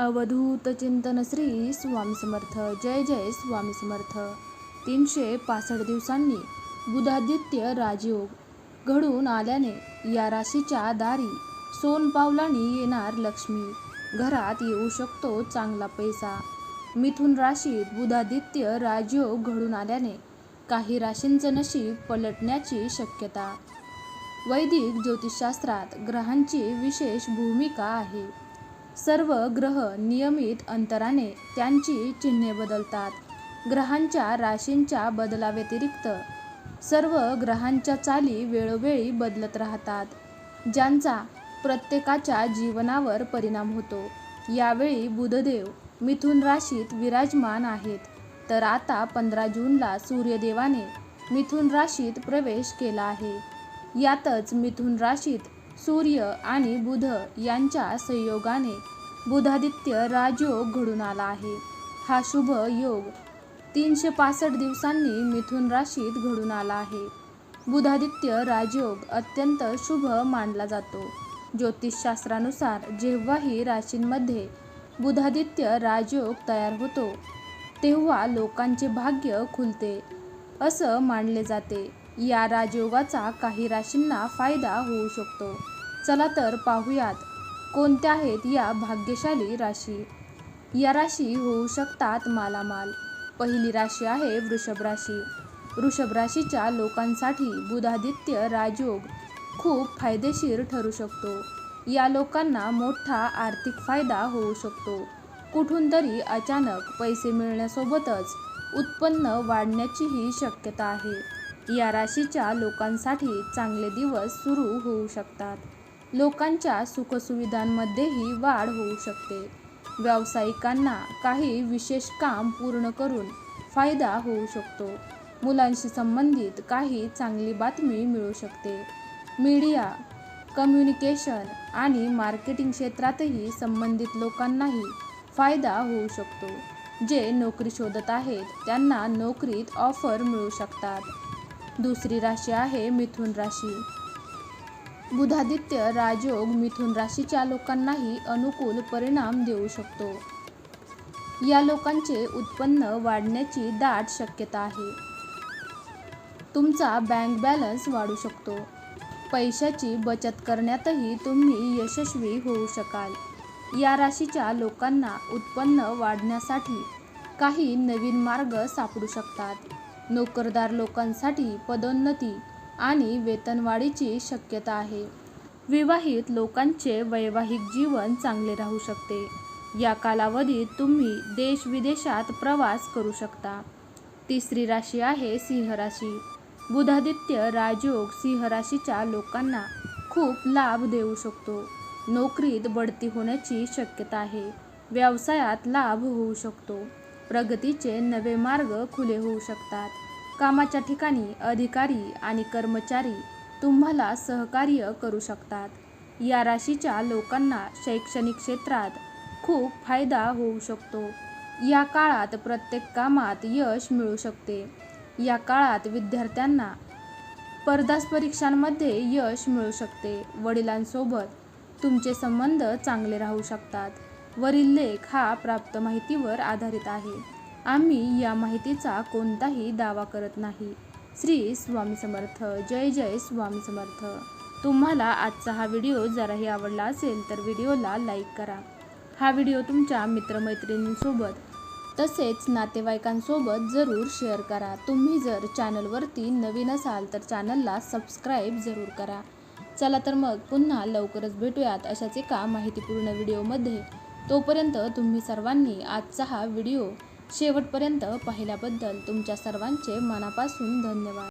अवधूत चिंतन श्री स्वामी समर्थ. जय जय स्वामी समर्थ. तीनशे पासष्ट दिवसांनी बुधादित्य राजयोग घडून आल्याने या राशीच्या दारी सोन पावलाने येणार लक्ष्मी. घरात येऊ शकतो चांगला पैसा. मिथुन राशीत बुधादित्य राजयोग घडून आल्याने काही राशींचं नशीब पलटण्याची शक्यता. वैदिक ज्योतिषशास्त्रात ग्रहांची विशेष भूमिका आहे. सर्व ग्रह नियमित अंतराने त्यांची चिन्हे बदलतात. ग्रहांच्या राशींच्या बदलाव्यतिरिक्त सर्व ग्रहांच्या चाली वेळोवेळी बदलत राहतात ज्यांचा प्रत्येकाच्या जीवनावर परिणाम होतो. यावेळी बुधदेव मिथुन राशीत विराजमान आहेत. तर आता पंधरा जूनला सूर्यदेवाने मिथुन राशीत प्रवेश केला आहे. यातच मिथुन राशीत सूर्य आणि बुध यांच्या संयोगाने बुधादित्य राजयोग घडून आला आहे. हा शुभ योग तीनशे पासष्ट दिवसांनी मिथुन राशीत घडून आला आहे. बुधादित्य राजयोग अत्यंत शुभ मानला जातो. ज्योतिषशास्त्रानुसार जेव्हाही राशींमध्ये बुधादित्य राजयोग तयार होतो तेव्हा लोकांचे भाग्य खुलते असं मानले जाते. या राजयोगाचा काही राशींना फायदा होऊ शकतो. चला तर पाहूयात कोणत्या आहेत या भाग्यशाली राशी. या राशी होऊ शकतात मालामाल. पहिली राशी आहे वृषभ राशी. वृषभ राशीच्या लोकांसाठी बुधादित्य राजयोग खूप फायदेशीर ठरू शकतो. या लोकांना मोठा आर्थिक फायदा होऊ शकतो. कुठून तरी अचानक पैसे मिळण्यासोबतच उत्पन्न वाढण्याचीही शक्यता आहे. या राशीच्या लोकांसाठी चांगले दिवस सुरू होऊ शकतात. लोकांच्या सुखसुविधांमध्येही वाढ होऊ शकते. व्यावसायिकांना काही विशेष काम पूर्ण करून फायदा होऊ शकतो. मुलांशी संबंधित काही चांगली बातमी मिळू शकते. मीडिया कम्युनिकेशन आणि मार्केटिंग क्षेत्रातही संबंधित लोकांनाही फायदा होऊ शकतो. जे नोकरी शोधत आहेत त्यांना नोकरीत ऑफर मिळू शकतात. दुसरी राशी आहे मिथुन राशी. बुधादित्य राजयोग मिथुन राशीच्या लोकांनाही अनुकूल परिणाम देऊ शकतो. या लोकांचे उत्पन्न वाढण्याची दाट शक्यता आहे. तुमचा बँक बॅलन्स वाढू शकतो. पैशाची बचत करण्यातही तुम्ही यशस्वी होऊ शकाल. या राशीच्या लोकांना उत्पन्न वाढण्यासाठी काही नवीन मार्ग सापडू शकतात. नोकरदार लोकांसाठी पदोन्नती आणि वेतनवाढीची शक्यता आहे. विवाहित लोकांचे वैवाहिक जीवन चांगले राहू शकते. या कालावधीत तुम्ही देश विदेशात प्रवास करू शकता. तिसरी राशी आहे सिंह राशी. बुधादित्य राजयोग सिंह राशीच्या लोकांना खूप लाभ देऊ शकतो. नोकरीत बढती होण्याची शक्यता आहे. व्यवसायात लाभ होऊ शकतो. प्रगतीचे नवे मार्ग खुले होऊ शकतात. कामाच्या ठिकाणी अधिकारी आणि कर्मचारी तुम्हाला सहकार्य करू शकतात. या राशीच्या लोकांना शैक्षणिक क्षेत्रात खूप फायदा होऊ शकतो. या काळात प्रत्येक कामात यश मिळू शकते. या काळात विद्यार्थ्यांना स्पर्धा परीक्षांमध्ये यश मिळू शकते. वडिलांसोबत तुमचे संबंध चांगले राहू शकतात. वरील लेख हा प्राप्त माहितीवर आधारित आहे. आम्ही या माहितीचा कोणताही दावा करत नाही. श्री स्वामी समर्थ. जय जय स्वामी समर्थ. तुम्हाला आजचा हा व्हिडिओ जराही आवडला असेल तर व्हिडिओला लाईक करा. हा व्हिडिओ तुमच्या मित्रमैत्रिणींसोबत तसेच नातेवाईकांसोबत जरूर शेअर करा. तुम्ही जर चॅनलवरती नवीन असाल तर चॅनलला सबस्क्राईब जरूर करा. चला तर मग पुन्हा लवकरच भेटूयात अशाच एका माहितीपूर्ण व्हिडिओमध्ये. तोपर्यंत तुम्ही सर्वांनी आजचा हा व्हिडिओ शेवटपर्यंत पाहिल्याबद्दल तुमच्या सर्वांचे मनापासून धन्यवाद.